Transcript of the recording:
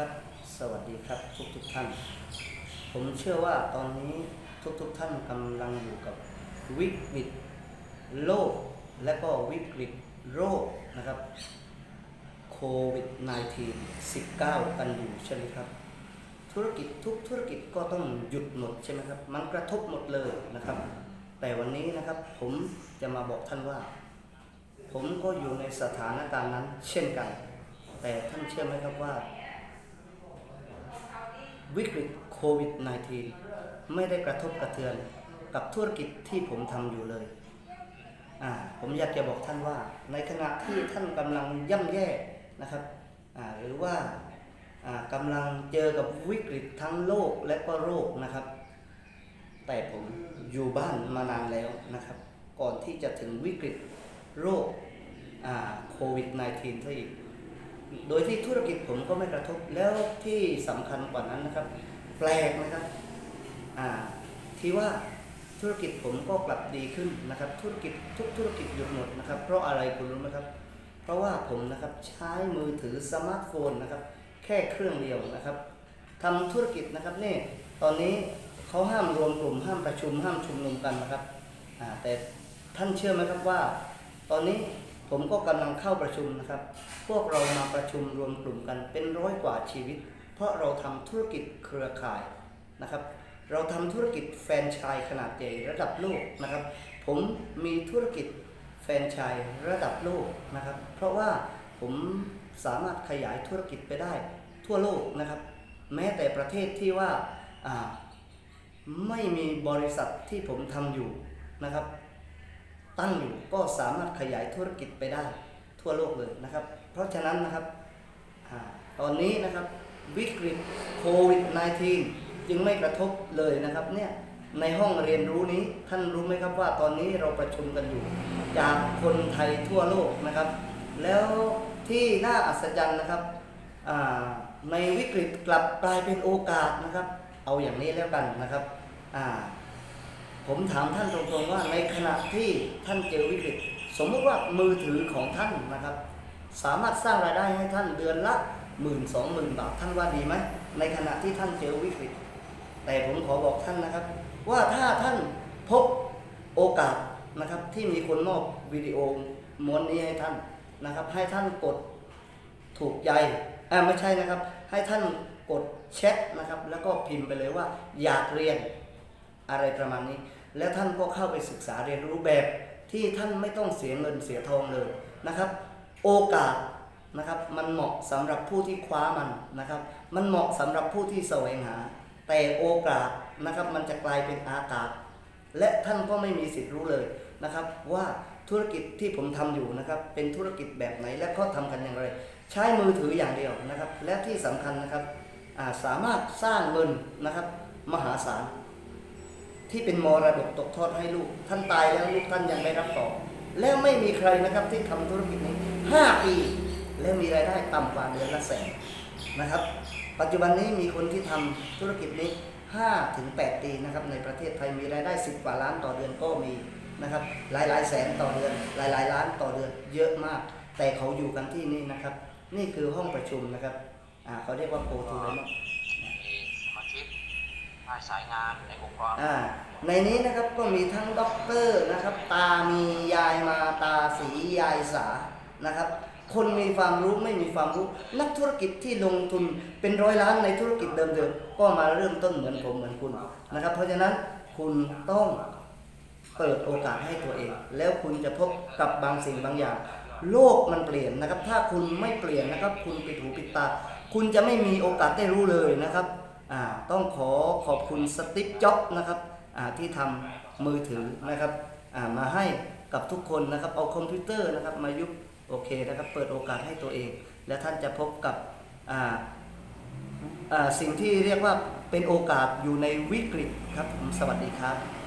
ครับ สวัสดีครับทุกทุกท่าน ผมเชื่อว่าตอนนี้ทุกทุกท่านกำลังอยู่กับวิกฤตโลก และก็วิกฤตโรคนะครับโควิด -19 19 กันอยู่ใช่ไหมครับ ธุรกิจทุกธุรกิจก็ต้องหยุดหมดใช่ไหมครับ มันกระทบหมดเลยนะครับ แต่วันนี้นะครับผมจะมาบอกท่านว่า ผมก็อยู่ในสถานการณ์นั้นเช่นกัน แต่ท่านเชื่อไหมครับว่า วิกฤตโควิด -19 ไม่ได้กระทบกระเทือนกับธุรกิจที่ผมทำอยู่เลย ผมอยากจะบอกท่านว่า ในขณะที่ท่านกำลังย่ำแย่นะครับหรือว่ากำลังเจอกับวิกฤตทั้งโลกและก็โรคนะครับ แต่ผมอยู่บ้านมานานแล้วนะครับ ก่อนที่จะถึงวิกฤตโรคโควิด -19 ซะอีก โดยที่ธุรกิจผมก็ไม่กระทบแล้วที่สำคัญกว่านั้นนะครับ แปลกนะครับที่ว่าธุรกิจผมก็กลับดีขึ้นนะครับ ธุรกิจทุกธุรกิจหยุดหมดนะครับ เพราะอะไรคุณรู้ไหมครับ เพราะว่าผมนะครับใช้มือถือสมาร์ทโฟนนะครับ แค่เครื่องเดียวนะครับทำธุรกิจนะครับนี่ตอนนี้เขาห้ามรวมกลุ่มห้ามประชุมห้ามชุมนุมกันนะครับแต่ท่านเชื่อไหมครับว่า ตอนนี้ ผมก็กำลังเข้าประชุมนะครับ พวกเรามาประชุมรวมกลุ่มกันเป็นร้อยกว่าชีวิต เพราะเราทำธุรกิจเครือข่ายนะครับ เราทำธุรกิจแฟรนไชส์ขนาดใหญ่ระดับโลกนะครับ ผมมีธุรกิจแฟรนไชส์ระดับโลกนะครับ เพราะว่าผมสามารถขยายธุรกิจไปได้ทั่วโลกนะครับ แม้แต่ประเทศที่ว่าอ่าไม่มีบริษัทที่ผมทำอยู่นะครับ ตั้งอยู่ก็สามารถขยายธุรกิจไปได้ทั่วโลกเลยนะครับ เพราะฉะนั้นนะครับอตอนนี้นะครับวิกฤตโควิด -19 จึงไม่กระทบเลยนะครับเนี่ยในห้องเรียนรู้นี้ท่านรู้ไหมครับว่าตอนนี้เราประชุมกันอยู่ จากคนไทยทั่วโลกนะครับ แล้วที่น่าอัศจรรย์นะครับในวิกฤตกลับกลายเป็นโอกาสนะครับ เอาอย่างนี้แล้วกันนะครับ ผมถามท่านตรงๆว่าในขณะที่ท่านเจอวิกฤต สมมติว่ามือถือของท่านนะครับ สามารถสร้างรายได้ให้ท่านเดือนละหมื่นสองหมื่นบาทท่านว่าดีไหมในขณะที่ท่านเจอวิกฤต แต่ผมขอบอกท่านนะครับ ว่าถ้าท่านพบโอกาสนะครับที่มีคนมอบวิดีโอม้วนนี้ให้ท่านนะครับ ให้ท่านกดถูกใจอ่าไม่ใช่นะครับ ให้ท่านกดแชทนะครับ แล้วก็พิมพ์ไปเลยว่าอยากเรียน อะไรประมาณนี้ แล้วท่านก็เข้าไปศึกษาเรียนรู้แบบที่ท่านไม่ต้องเสียเงินเสียทองเลยนะครับ โอกาสนะครับมันเหมาะสำหรับผู้ที่คว้ามันนะครับ มันเหมาะสำหรับผู้ที่แสวงหา แต่โอกาสนะครับมันจะกลายเป็นอากาศ และท่านก็ไม่มีสิทธิ์รู้เลยนะครับ ว่าธุรกิจที่ผมทำอยู่นะครับเป็นธุรกิจแบบไหนและเขาทำกันอย่างไร ใช้มือถืออย่างเดียวนะครับ และที่สำคัญนะครับสามารถสร้างเงินนะครับมหาศาล ที่เป็นมรดกตกทอดให้ลูก ท่านตายแล้วลูกท่านยังไม่รับต่อ แล้วไม่มีใครนะครับที่ทำธุรกิจนี้ 5 ปี แล้วมีรายได้ต่ำกว่าเดือนละแสนนะครับ ปัจจุบันนี้มีคนที่ทำธุรกิจนี้5ถึง8ปีนะครับในประเทศไทยมีรายได้ 10 กว่าล้านต่อเดือนก็มีนะครับหลายหลายแสนต่อเดือน หลายหลายล้านต่อเดือนเยอะมาก แต่เขาอยู่กันที่นี่นะครับ นี่คือห้องประชุมนะครับอ่าเขาเรียกว่าโปรทูเลม สายงานในองค์กรอ่าในนี้นะครับก็มีทั้งด็อกเตอร์นะครับ ตามียายมาตาสียายสานะครับ คนมีความรู้ไม่มีความรู้ นักธุรกิจที่ลงทุนเป็นร้อยล้านในธุรกิจเดิมๆก็มาเริ่มต้นเหมือนผมเหมือนคุณนะครับ เพราะฉะนั้นคุณต้องเปิดโอกาสให้ตัวเอง แล้วคุณจะพบกับบางสิ่งบางอย่าง โลกมันเปลี่ยนนะครับ ถ้าคุณไม่เปลี่ยนนะครับ คุณปิดหูปิดตา คุณจะไม่มีโอกาสได้รู้เลยนะครับ ต้องขอขอบคุณสติ๊กจ็อบนะครับที่ทำมือถือนะครับมาให้กับทุกคนนะครับเอาคอมพิวเตอร์นะครับมายุบโอเคนะครับเปิดโอกาสให้ตัวเอง และท่านจะพบกับสิ่งที่เรียกว่าเป็นโอกาสอยู่ในวิกฤตครับผมสวัสดีครับ